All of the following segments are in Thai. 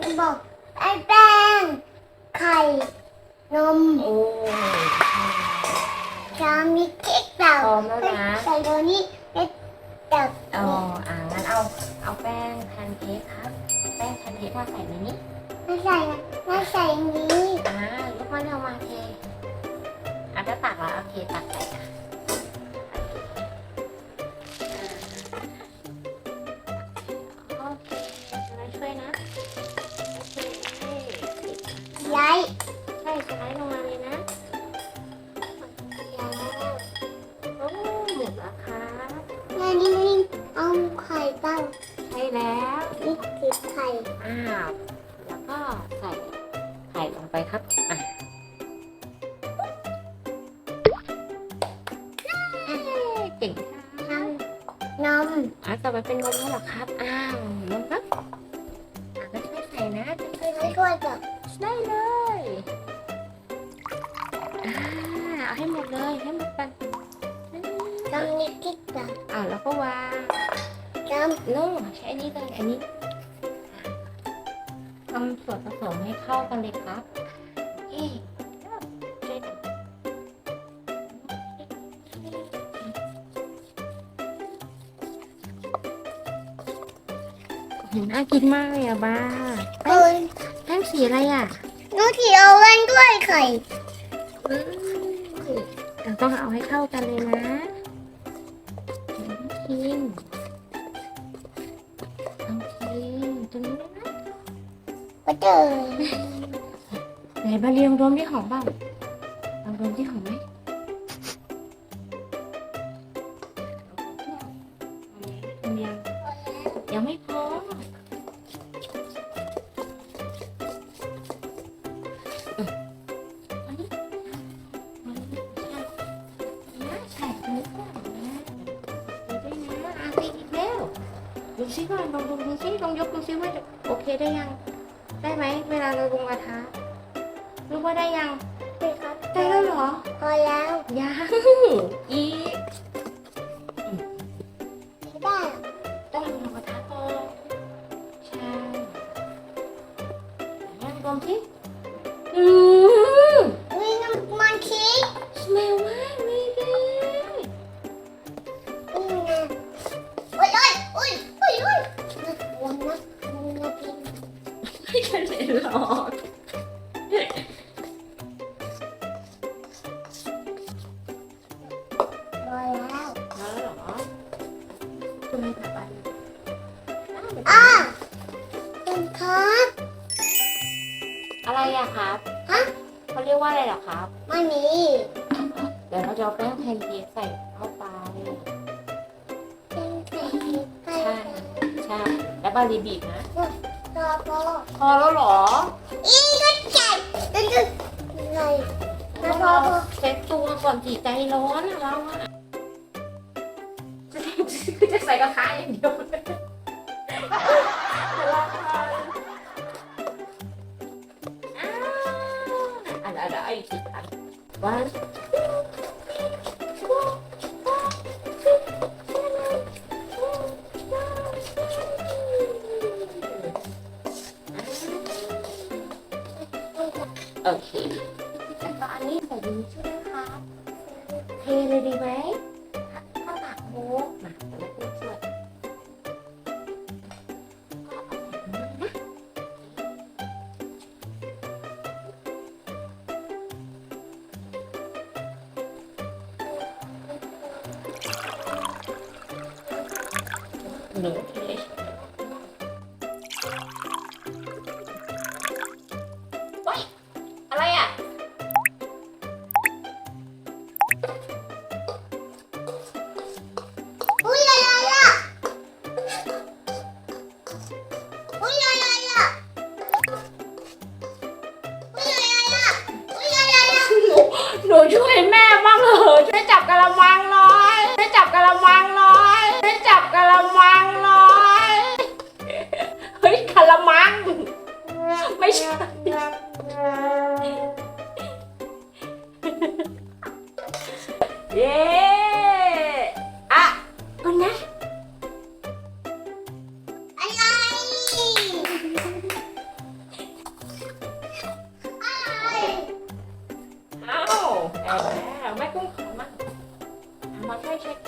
แม่บอกไอ้แป้ง ไข่ นมโอ้ชามีเค้กเต่าพร้อมแล้วนะ ใส่ตัวนี้เค้กเต่าอ๋ออ่างั้นเอา เอาแป้งแพนเค้กครับ แป้งแพนเค้กมาใส่ในนี้ ไม่ใส่นะไม่ใส่อย่างนี้ อ้าวแล้วก็ใส่ไข่ลงไปครับอะเก่งค่ะนมอะต่อไปเป็นนมแล้วเหรอครับ อ้าวนมครับอะก็ช่วยใส่นะช่วยๆใส่ไม่ช่วยกับได้เลยอ่าเอาให้หมดเลยให้หมดกันนมนี่เค้กเต่าอ่าแล้วก็วางนมโน่ใช้อันนี้เลยอันนี้ ทำส่วนผสมให้เข้ากันเลยครับ เอ๊ะช่วยกันโหน่ากินมากเลยอะบ้าเอ้ยแป้งสีอะไรอะน้องที่เอาเล่นด้วยไข่เราต้องเอาให้เข้ากันเลยนะน้องคิมน้องคิมตรงนี้ ด้วยนไหนบาเรียงรวมที่หอมบ้างลองรวมที่หอมไหมยังยังไม่พอใช่ใช่ตรงนี้ก่อนะดูด้วยนะอาตีอีกแล้วดูซิก่อนลองดูดูซิลองยกดูซิว่าโอเคได้ยัง ได้ไหมเวลาเราลงกระทะรู้ว่าได้ยังได้ครับได้แล้วเหรอ พอแล้วยังอีก เคยเลอกพอแล้วแล้วเหรอคุณไม่กลับบ้านอะเป็นครับอะไรอะครับฮะเขาเรียกว่าอะไรเหรอครับไม่มีเดี๋ยวเราจะเอาแป้งแพนเค้กใส่เข้าไป เป็นไข่ไข่ใช่ใช่ แล้วบารีบีบนะร อพอพอแล้วเหรออีก็ใส่เป็นอะไรแล้วพอพอเซ็ตตัวก่อนสีใจร้อนอะเราอะจะใส่กระทะอย่างเดียวเลยเดี๋ยวเราทำอ่าอันอันอันอีกสิอันวั โอเคแล้วก็อันนี้ใส่ดีใช่ไหมคะเทเลยดีไหมถ้าตักโบ๊ะมาเดี๋ยวแม่ช่วยหนูเท ละมังน้อยไม่จับกะละมังน้อยเฮ้ยกะละมัง ไม่ใช่ เย้อะก่อนนะ อะไรอไร อ้แอบแม่กุ้งขอมา 정말 살살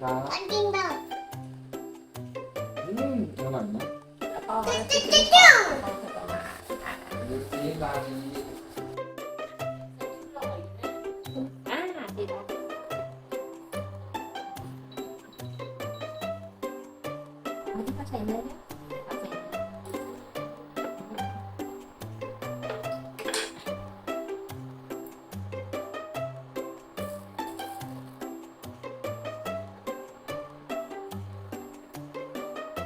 안 된다. 음, 이거 맞나? 아, 쭈쭈쭈쭈! ไม่ได้ก็ใช้เนื้อเนี่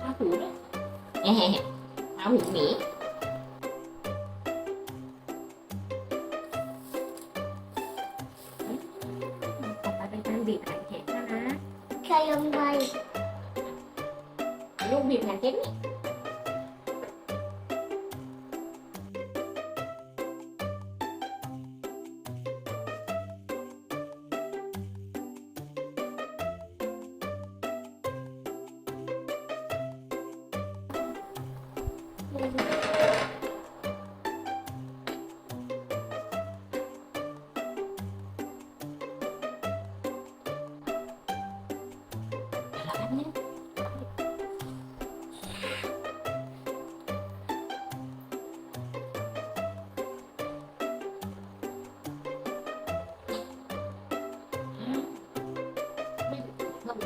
เอาหูด้วยเอาหูหนี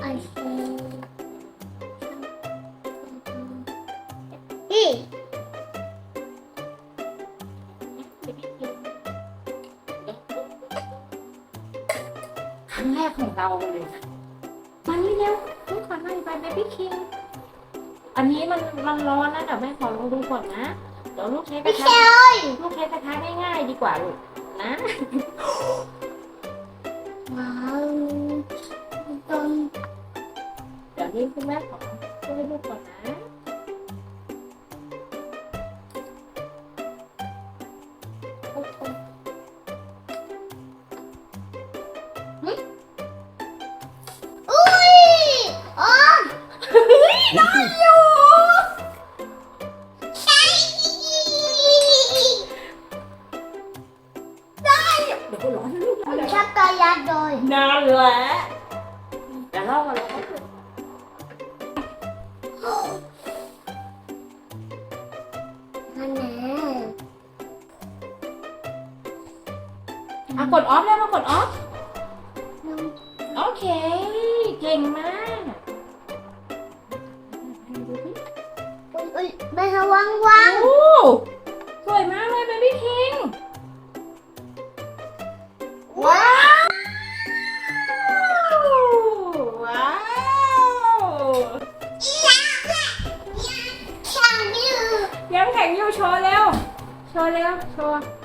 ไอโฟนนี่ครั้งแรกของเราเลยนะมานี่เร็วลูกขอหน่อยไปเบบี้คิง อันนี้มันมันร้อนนะเดี๋ยวแม่ขอลองดูก่อนนะ เดี๋ยวลูกใช้กไม่ระทะใช่เอ้ยลูกใช้กระทะง่ายๆดีกว่าลูกนะ ว้าวตรงเดี๋ ยวนี้คุณแม่ขอช่วยลูกก่อนนะอุ้ยอ๋อได้อยู่ใช่ได้เดี๋ยวก็ร้อนนะลูกผมนะชอบตอยาโดย นั่นแหละเดี๋ยวเราเราก็ อะกดออฟแล้วมากดออฟน้องโอเค เก่งมากดูสิอุ้ยอุ้ยไม่ระวังวางโอ้สวยมากเลยเบบี้คิงว้าว ว้าวช่างยืดยังแข็งอยู่โชว์เร็ว โชว์เร็ว โชว์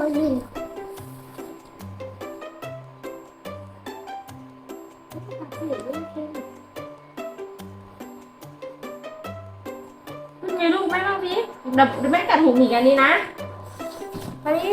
เป็นไงลูกแม่เล่าดิเดี๋ยวเดี๋ยวแม่กัดหูหมีกันนี้นะไปดิ